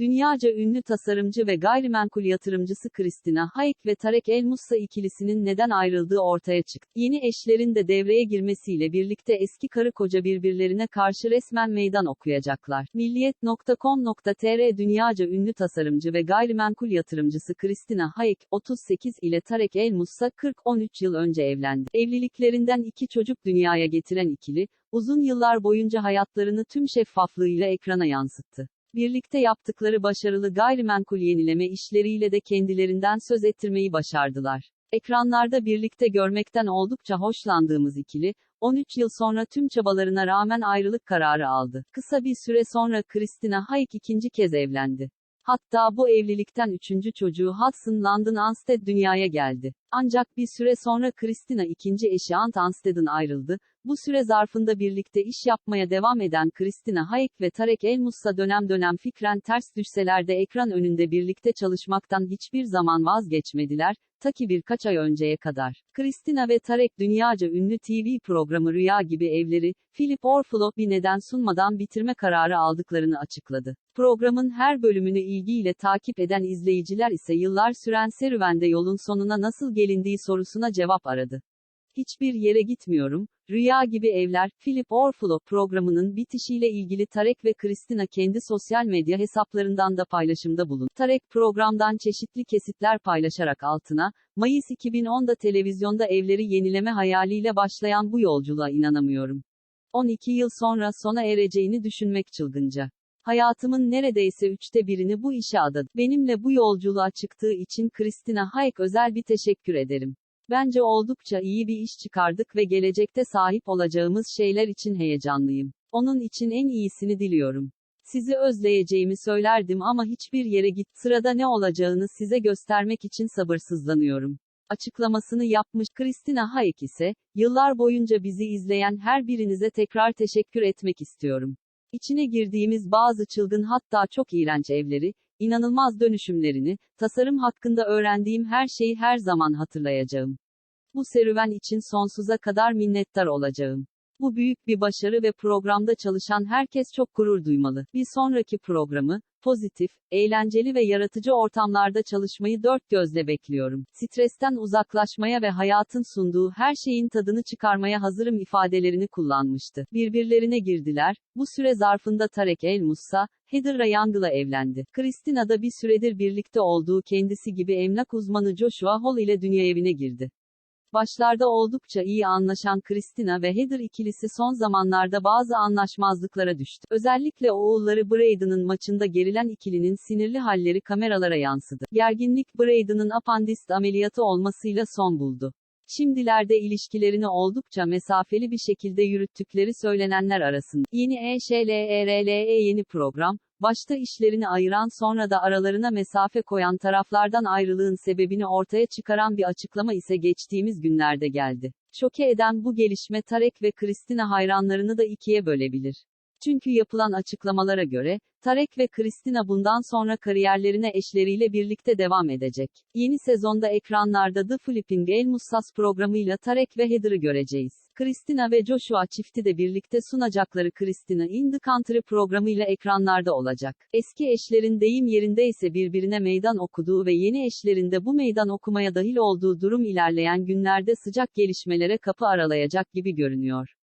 Dünyaca ünlü tasarımcı ve gayrimenkul yatırımcısı Christina Hayek ve Tarek El Mussa ikilisinin neden ayrıldığı ortaya çıktı. Yeni eşlerin de devreye girmesiyle birlikte eski karı koca birbirlerine karşı resmen meydan okuyacaklar. Milliyet.com.tr Dünyaca ünlü tasarımcı ve gayrimenkul yatırımcısı Christina Hayek, 38 ile Tarek El Mussa 40-13 yıl önce evlendi. Evliliklerinden iki çocuk dünyaya getiren ikili, uzun yıllar boyunca hayatlarını tüm şeffaflığıyla ekrana yansıttı. Birlikte yaptıkları başarılı gayrimenkul yenileme işleriyle de kendilerinden söz ettirmeyi başardılar. Ekranlarda birlikte görmekten oldukça hoşlandığımız ikili, 13 yıl sonra tüm çabalarına rağmen ayrılık kararı aldı. Kısa bir süre sonra Christina Hayek ikinci kez evlendi. Hatta bu evlilikten üçüncü çocuğu Hudson London Ansted dünyaya geldi. Ancak bir süre sonra Christina ikinci eşi Ant Ansted'ın ayrıldı. Bu süre zarfında birlikte iş yapmaya devam eden Christina Hayek ve Tarek El Mussa dönem dönem fikren ters düşseler de ekran önünde birlikte çalışmaktan hiçbir zaman vazgeçmediler, ta ki birkaç ay önceye kadar. Christina ve Tarek dünyaca ünlü TV programı Rüya gibi evleri, Philip Orflo bir neden sunmadan bitirme kararı aldıklarını açıkladı. Programın her bölümünü ilgiyle takip eden izleyiciler ise yıllar süren serüvende yolun sonuna nasıl gelindiği sorusuna cevap aradı. Hiçbir yere gitmiyorum, Rüya gibi evler, Philip Orflo programının bitişiyle ilgili Tarek ve Christina kendi sosyal medya hesaplarından da paylaşımda bulun. Tarek programdan çeşitli kesitler paylaşarak altına, Mayıs 2010'da televizyonda evleri yenileme hayaliyle başlayan bu yolculuğa inanamıyorum. 12 yıl sonra sona ereceğini düşünmek çılgınca. Hayatımın neredeyse üçte birini bu işe adadım. Benimle bu yolculuğa çıktığı için Christina Hayek özel bir teşekkür ederim. Bence oldukça iyi bir iş çıkardık ve gelecekte sahip olacağımız şeyler için heyecanlıyım. Onun için en iyisini diliyorum. Sizi özleyeceğimi söylerdim ama hiçbir yere git. Sırada ne olacağını size göstermek için sabırsızlanıyorum. Açıklamasını yapmış Christina Hayek ise, yıllar boyunca bizi izleyen her birinize tekrar teşekkür etmek istiyorum. İçine girdiğimiz bazı çılgın hatta çok iğrenç evleri, inanılmaz dönüşümlerini, tasarım hakkında öğrendiğim her şeyi her zaman hatırlayacağım. Bu serüven için sonsuza kadar minnettar olacağım. Bu büyük bir başarı ve programda çalışan herkes çok gurur duymalı. Bir sonraki programı, pozitif, eğlenceli ve yaratıcı ortamlarda çalışmayı dört gözle bekliyorum. Stresten uzaklaşmaya ve hayatın sunduğu her şeyin tadını çıkarmaya hazırım ifadelerini kullanmıştı. Birbirlerine girdiler. Bu süre zarfında Tarek El Mussa, Heather Rayangle'la evlendi. Christina da bir süredir birlikte olduğu kendisi gibi emlak uzmanı Joshua Hall ile dünya evine girdi. Başlarda oldukça iyi anlaşan Christina ve Heather ikilisi son zamanlarda bazı anlaşmazlıklara düştü. Özellikle oğulları Braden'ın maçında gerilen ikilinin sinirli halleri kameralara yansıdı. Gerginlik Braden'ın apandist ameliyatı olmasıyla son buldu. Şimdilerde ilişkilerini oldukça mesafeli bir şekilde yürüttükleri söylenenler arasında. Yeni E EŞLERLE yeni program, başta işlerini ayıran sonra da aralarına mesafe koyan taraflardan ayrılığın sebebini ortaya çıkaran bir açıklama ise geçtiğimiz günlerde geldi. Şoke eden bu gelişme Tarek ve Christina hayranlarını da ikiye bölebilir. Çünkü yapılan açıklamalara göre, Tarek ve Christina bundan sonra kariyerlerine eşleriyle birlikte devam edecek. Yeni sezonda ekranlarda The Flipping Elmussas programıyla Tarek ve Heather'ı göreceğiz. Christina ve Joshua çifti de birlikte sunacakları Christina in the Country programıyla ekranlarda olacak. Eski eşlerin deyim yerinde ise birbirine meydan okuduğu ve yeni eşlerinde bu meydan okumaya dahil olduğu durum ilerleyen günlerde sıcak gelişmelere kapı aralayacak gibi görünüyor.